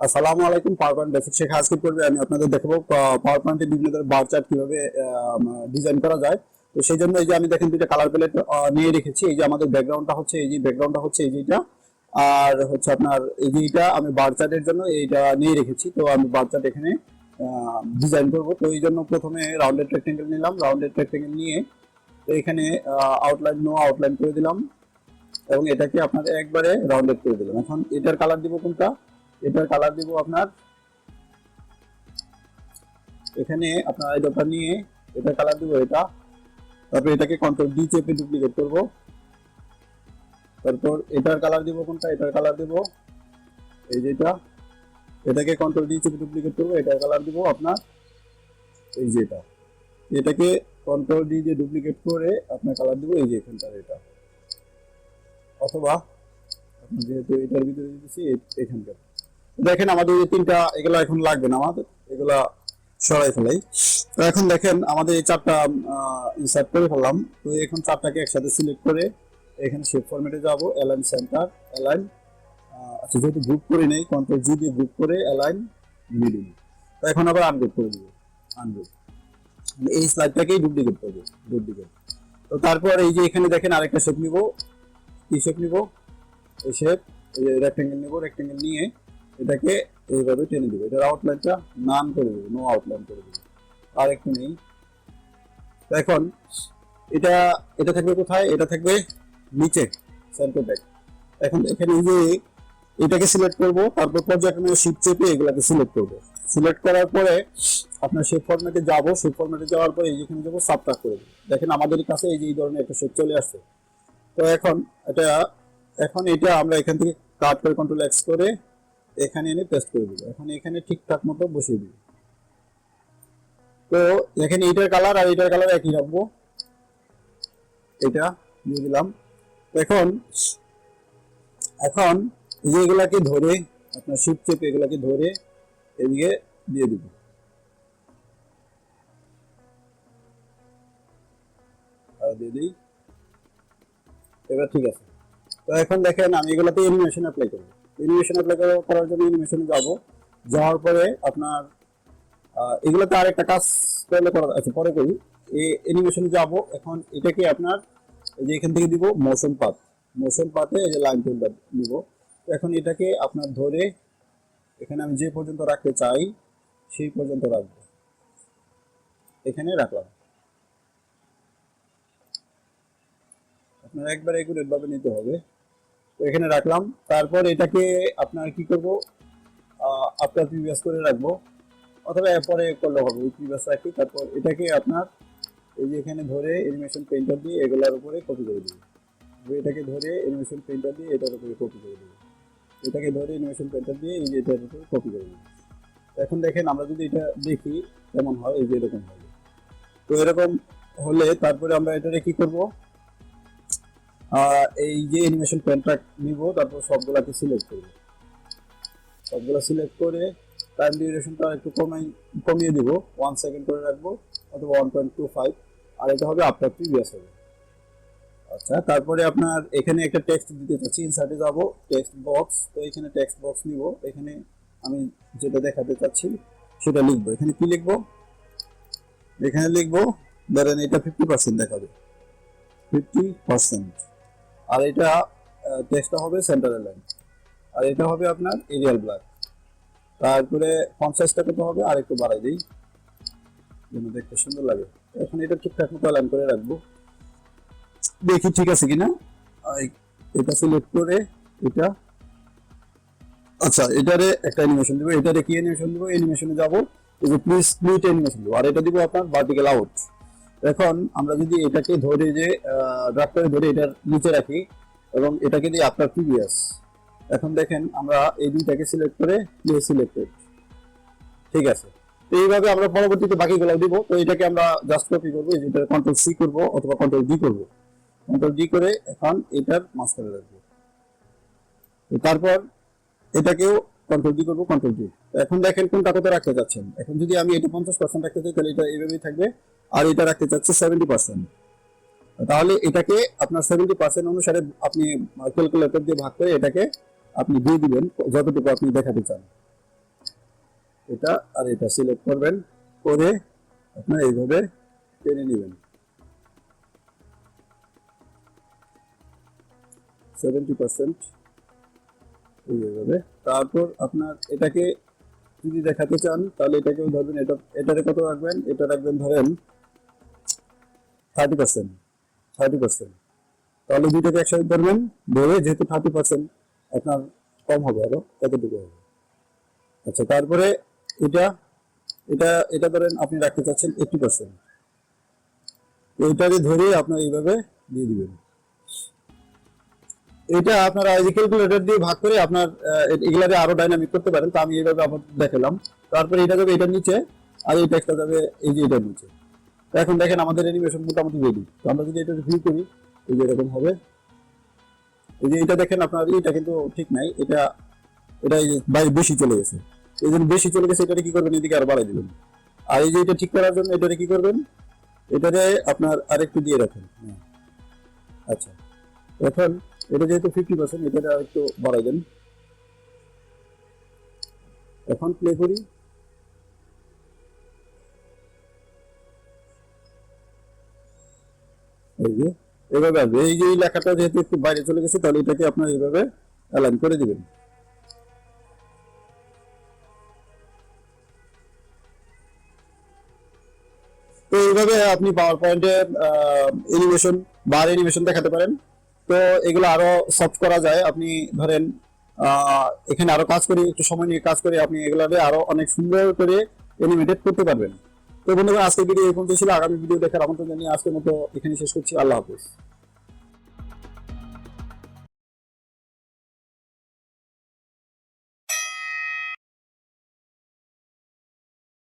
আসসালামু আলাইকুম power point basic শেখা আজকে পর্বে আমি আপনাদের দেখাবো পাওয়ার পয়েন্টে বিভিন্ন ধরনের বার চার্ট কীভাবে ডিজাইন করা যায়। তো সেই জন্য এই যে আমি দেখেন দুইটা কালার প্যালেট নিয়ে রেখেছি। এই যে আমাদের ব্যাকগ্রাউন্ডটা হচ্ছে, এই যে ব্যাকগ্রাউন্ডটা হচ্ছে এই যেটা। আর হচ্ছে আপনার এই যে এটা আমি বার চার্টের জন্য এইটা নিয়ে রেখেছি। তো আমি বার চার্ট এখানে ডিজাইন করব। তো এই জন্য প্রথমে রাউন্ডেড রেক্টেঙ্গেল নিলাম। রাউন্ডেড রেক্টেঙ্গেল নিয়ে তো এখানে আউটলাইন নো আউটলাইন করে দিলাম। এবং এটাকে আপনার একবারে রাউন্ডেড করে দিলাম। এখন এটার কালার দিব কোনটা? এটার কালার দিব আপনার। এখানে আপনার আইডটা নিয়ে এটার কালার দিব এটা। তারপর এটাকে কন্ট্রোল ডি চেপে ডুপ্লিকেট করব। তারপর এটার কালার দিব কোনটা? এটার কালার দিব। এই যেটা। এটাকে কন্ট্রোল ডি চেপে ডুপ্লিকেট করব, এটার কালার দিব আপনার। এই যেটা। এটাকে কন্ট্রোল ডি দিয়ে ডুপ্লিকেট করে আপনার কালার দিব এই যে এখানটার এটা। অথবা যেহেতু এটার ভিতরে দিতেছি এখানকার দেখেন আমাদের এই তিনটা এগুলো এখন লাগবে না আমাদের। এগুলা সরাই ফেলাই। তো এখন দেখেন আমাদের এই চারটা ইনসার্ট করে ফেললাম। তো এখন চারটাকে একসাথে সিলেক্ট করে এখানে শেপ ফরম্যাটে যাব অ্যালাইন সেন্টার অ্যালাইন আচ্ছা যেহেতু গ্রুপ করে নেই কন্ট্রোল জি দিয়ে গ্রুপ করে অ্যালাইন মিডিল তো এখন আবার আনগ্রুপ করে দিব আনগ্রুপ এই স্লাইডটাকেই ডুপ্লিকেট করব ডুপ্লিকেট তো তারপর এই যে এখানে দেখেন আরেকটা শেপ নিব। কি শেপ নিব? এই শেপ এই রেক্টেঙ্গেল নিব রেক্টেঙ্গেল নিয়ে এটাকে এইভাবে টেনে দেবো। এটার আউটলাইনটা নান করে দেবো নো আউটলাইন করে দেবো। আর একটু নেই। এখন এটা এটা থাকবে কোথায়? এটা থাকবে নিচে সেন্টার ব্যাক এখন এখানে যে এটাকে সিলেক্ট করব, তারপর পর্যায়ক্রমে শিপ চেপে এগুলাকে সিলেক্ট করব। সিলেক্ট করার পরে আপনার শেপ ফরম্যাটে যাব। শেপ ফরম্যাটে যাওয়ার পরে যেখানে যাব সাবট্রাক করে দেবো। দেখেন আমাদের কাছে এই যে এই ধরনের একটা শেপ চলে আসছে। তো এখন এটা এখন এটা আমরা এখান থেকে কাট করে কন্ট্রোল এক্স করে এখানে এনে পেস্ট করে দিব। এখন এখানে ঠিকঠাক মতো বসিয়ে দিব। তো এখানে এইটার কালার আর এইটার কালার একই রাখব। এটা দিয়ে দিলাম। এখন এখন এগুলাকে ধরে, আপনার শিপ চেপে এগুলাকে ধরে এদিকে দিয়ে দিব। দিয়ে দিই। এবার ঠিক আছে। তো এখন দেখেন আমি এগুলাতে অ্যানিমেশন অ্যাপ্লাই করব। অ্যানিমেশন অ্যাপ্লাই করার জন্য অ্যানিমেশনে যাব। যাওয়ার পরে আপনার এগুলোতে আরেকটা কাজ করলে করা আচ্ছা পরে করি। এই অ্যানিমেশনে যাব। এখন এটাকে আপনার, এই যে এখান থেকে দিব মোশন পাথ মোশন পাথে এই যে লাইন টুলটা দিব এখন এটাকে আপনার ধরে এখানে আমি যে পর্যন্ত রাখতে চাই, সেই পর্যন্ত রাখব। এখানে রাখলাম। আপনার একবার একুরেট ভাবে নিতে হবে। এখানে রাখলাম। তারপর এটাকে আপনার কি করব? আপনার প্রিভিয়াস করে রাখব। অথবা পরে করলে হবে প্রিভিয়াস রাখি। তারপর এটাকে আপনার এই যে এখানে ধরে অ্যানিমেশন পেন্টার দিয়ে এগুলোর উপরে কপি করে দিবে। এটাকে ধরে অ্যানিমেশন পেন্টার দিয়ে এটার উপরে কপি করে দিবে। এটাকে ধরে অ্যানিমেশন পেইন্টার দিয়ে এই যে এটার উপরে কপি করে দিবে। এখন দেখেন আমরা যদি এটা দেখি, কেমন হয়? এই যে এরকম হবে। তো এরকম হলে তারপরে আমরা এটাকে কি করব? এই যে অ্যানিমেশন পেনটা নিব, তারপর সবগুলাকে সিলেক্ট করব। সবগুলা সিলেক্ট করে টাইম ডিউরেশনটা একটু কমাই, কমিয়ে দিব। ওয়ান সেকেন্ড করে রাখব, অথবা ওয়ান পয়েন্ট টু ফাইভ আর এটা হবে আফটার প্রিভিয়াস হবে। আচ্ছা তারপরে আপনার এখানে একটা টেক্সট দিতে চাচ্ছি ইনসার্টে যাব টেক্সট বক্স তো এখানে টেক্সট বক্স নিব। এখানে আমি যেটা দেখাতে চাচ্ছি, সেটা লিখব। এখানে কি লিখব? এখানে লিখব, ধরেন এটা ফিফটি পার্সেন্ট দেখাবে। ফিফটি পার্সেন্ট আর এটা টেক্সটটা হবে সেন্টার লাইন আর এটা হবে আপনার এরিয়াল ব্ল্যাক তারপরে সাইজটা কত হবে? আর একটু বাড়াই দিই। যেন দেখতে সুন্দর লাগে। এখন এটা ঠিকঠাক মতো অ্যালাইন করে রাখব। দেখি ঠিক আছে কিনা? এটা সিলেক্ট করে এটা আচ্ছা এটারে একটা অ্যানিমেশন দিব। এটারে কি অ্যানিমেশন দেবো? অ্যানিমেশনে যাব। এই যে প্লিজ স্প্লিট অ্যানিমেশন দিব। আর এটা দিব আপনার ভার্টিক্যাল আউট এখন আমরা যদি এটাকে ধরে যে ড্রাফট ধরে এটার নিচে রাখি এবং এটাকে দিয়ে আপনার প্রিভিয়াস এখন দেখেন আমরা এই দুইটাকে সিলেক্ট করে প্লে সিলেক্টেড ঠিক আছে? তো এইভাবে আমরা পরবর্তীতে বাকিগুলো দিব। তো এটাকে আমরা জাস্ট কপি করব যেটা কন্ট্রোল সি করব অথবা কন্ট্রোল ডি করব। কন্ট্রোল ডি করে এখন এটার মাঝখানে রাখব। তারপর এটাকেও কন্ট্রোল ডি করব কন্ট্রোল ডি এখন দেখেন কোনটা কত রাখতে যাচ্ছেন। এখন যদি আমি এটা পঞ্চাশ পার্সেন্ট রাখতে চাই, তাহলে এটা এইভাবেই থাকবে। আর এটা রাখতে চাচ্ছি সেভেন্টি পার্সেন্ট তাহলে এটাকে আপনার সেভেন্টি পার্সেন্ট অনুসারে আপনি ক্যালকুলেটর দিয়ে ভাগ করে এটাকে আপনি দিয়ে দিবেন, যতটুকু আপনি দেখাতে চান। এটা আর এটা সিলেক্ট করবেন, করে আপনার এইভাবে টেনে নেবেন। সেভেন্টি পার্সেন্ট এইভাবে তারপর আপনার এটাকে যদি দেখাতে চান, তাহলে এটাকেও ধরবেন, এটা এটারে কত রাখবেন? এটা রাখবেন ধরেন থার্টি পার্সেন্ট থার্টি পার্সেন্ট তাহলে দুইটাকে একসাথে ধরবেন, ধরে যেহেতু থার্টি পার্সেন্ট আপনার কম হবে আরও, এতটুকু হবে। আচ্ছা তারপরে এটা এটা এটা ধরেন আপনি রাখতে চাচ্ছেন এইটটি পার্সেন্ট এইটাকে ধরে আপনার এইভাবে দিয়ে দিবেন। এটা আপনারা এই ক্যালকুলেটর দিয়ে ভাগ করে আপনার আহ, এগুলারে আরও ডাইনামিক করতে পারেন। তো আমি এইভাবে আপনার দেখালাম। তারপরে এটা যাবে এটার নিচে আর এই টেক্সটটা যাবে এই যে এটার নিচে। তো এখন দেখেন আমাদের অ্যানিমেশন মোটামুটি রেডি তো আমরা যদি এটা ভিউ করি এই যে এরকম হবে। এই যে এটা দেখেন আপনার এটা কিন্তু ঠিক নাই। এটা এটা বেশি চলে গেছে। এই জন্য বেশি চলে গেছে এটারে কি করবেন? এদিকে আর বাড়াই দিবেন। আর এই যে এটা ঠিক করার জন্য এটারে কি করবেন? এটারে আপনার আরেকটু দিয়ে রাখেন। হ্যাঁ। আচ্ছা। এখন এটা যেহেতু ফিফটি পার্সেন্ট এটা আরেকটু বাড়াই দেন। এখন প্লে করি। এই যে, এভাবে আসবে। এই যে লেখাটা যেহেতু একটু বাইরে চলে গেছে, তাহলে এটাকে আপনার এইভাবে অ্যালাইন করে দিবেন। তো এইভাবে আপনি পাওয়ার পয়েন্টে এনিমেশন বার এনিমেশন দেখাতে পারেন। তো এগুলো আরও সফট করা যায়। আপনি ধরেন এখানে আরও কাজ করে, একটু সময় নিয়ে কাজ করে, আপনি এগুলো আরও অনেক সুন্দর করে এনিমেটেড করতে পারবেন। তো বন্ধুরা আজকের ভিডিও এই পর্যন্ত ছিল। আগামী ভিডিও দেখার আমন্ত্রণ জানিয়ে আজকের মতো এখানে শেষ করছি। আল্লাহ হাফিজ।